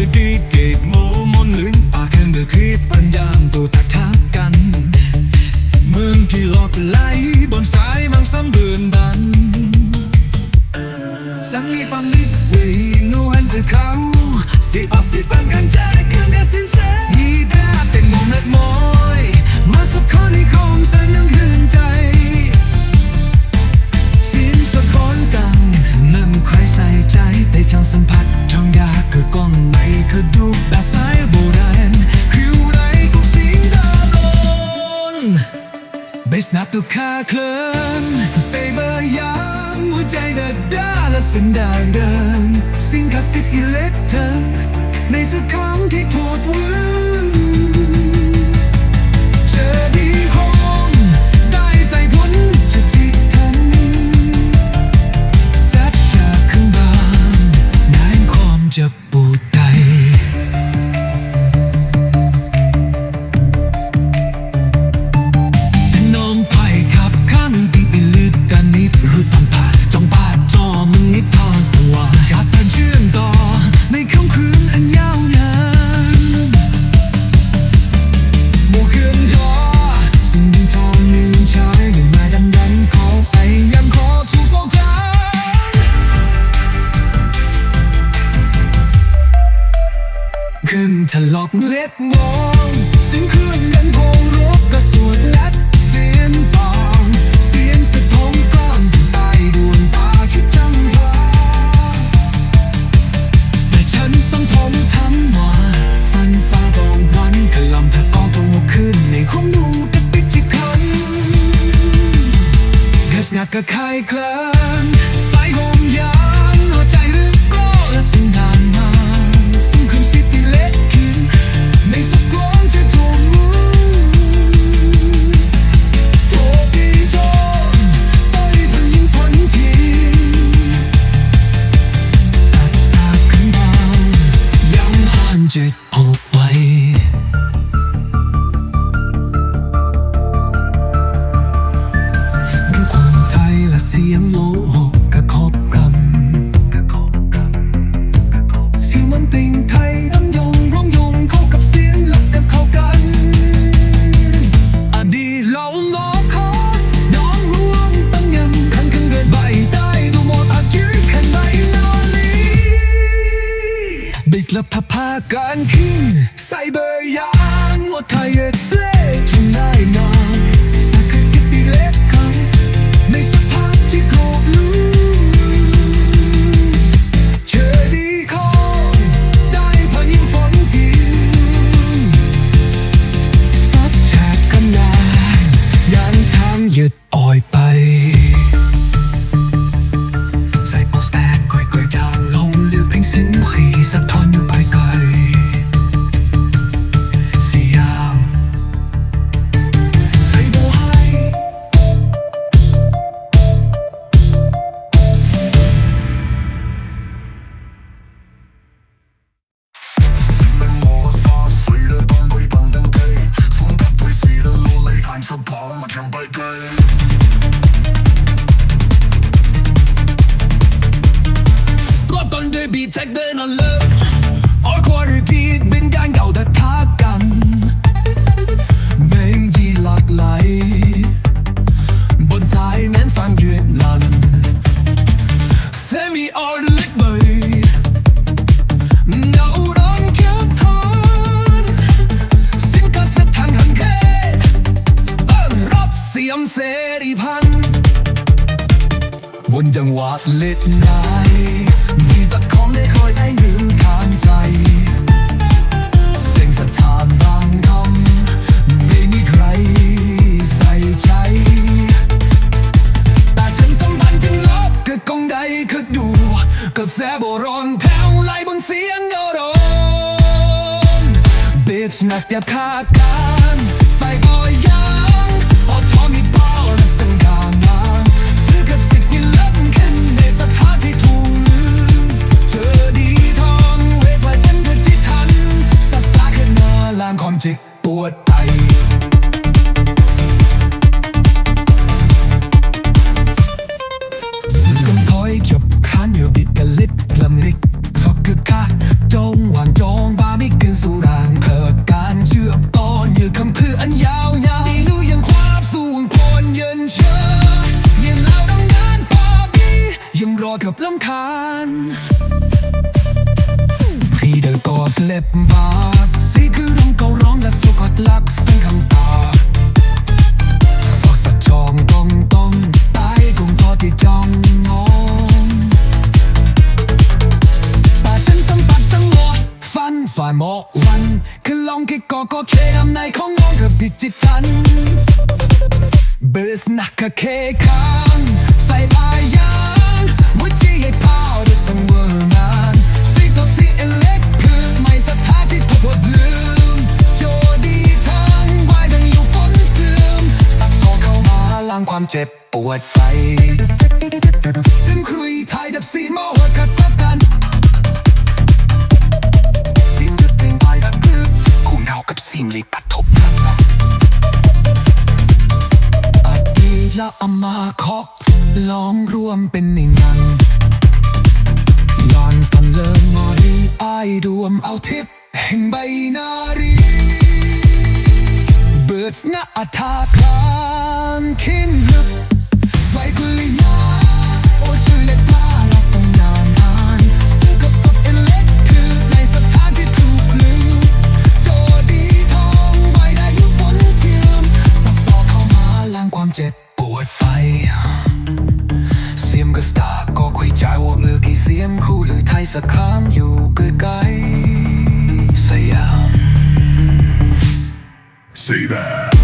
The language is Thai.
the decade ช่างสัมผัสทางยาคือกล้องในคือดูแบบสายโบราณคิวไรต้องสีดำล้นเบสนาตุกคาเคลื่นเซเบอร์ยามหัวใจเดินด้าและสินดาเดินสิงคาสิกิเล็กเทิร์นในสุขครั้งที่ถูษวือ เล็ดมองสิ่งคืนกันโพงรบกระสวดและเสียนปองเสียนสะท้องก้อนตายดวงตาคิดจังหวะแต่ฉันสังทมทั้งมาฟันฟ้าบองวันกะลำเธอกองตรงหัวขึ้นในคงดูตะปิดจิคันกิดงักกะคายคลาำ บิสลับพับพากัน ก็ต้นด้วยบีทแท็กเดินอน นจังหวัดเล็ดนายมีสักของได้คอยใจยืนข้างใจ เสียงสถานบางคำไม่มีใครใส่ใจ แต่ฉันสัมพันธ์จึงลบก็กองใดคือดู ก็แสบร้อนแผ่วไหลบนเสียงโยโรน Bitch นักอย่าคาดการใส่บอย ยังรอกับลำคาญพี่เดินกอดเล็บบาดสีคือรำเก่าร้องและสุกอดลักซึ่งคำตาสอกสะจองต้องต้องตายคงทอที่จ้องมองแต่ฉันสัมผัสจังหวะฟันฝ่ายหมอกวันคือลองคิดก็ก็แค่อำในของนองกับพิจิตทันเบสนักกะเคค ความเจ็บปวดไปจึงคุยไทยดับสีโมหัวกัดตะกันสิ่งที่เปลี่ยนไปนั่นคือคู่เงากับสิ่งลีปัดทบกันอดีตและอามาคอกลองรวมเป็นหนึ่งอันย้อนกันเลิมมอรีไอายรวมเอาทิพย์แห่งใบนารีเบิด หน้าอัฐาคารขึ้นลึกไฟกุลิยาโอชื่อเล็กมาลาสงนานนานซื้อก็สดเอเล็กคือในสถานที่ถูกลืมโจดีทองใบได้อยู่ฝนเทียมสับสอกเข้ามาล้างความเจ็บปวดไปเสียมก็สตาร์ก็คุยใจว่าเลือกกี่เสียมคู่หรือไทยสักครั้งอยู่ใกล้ๆสยาม Say that.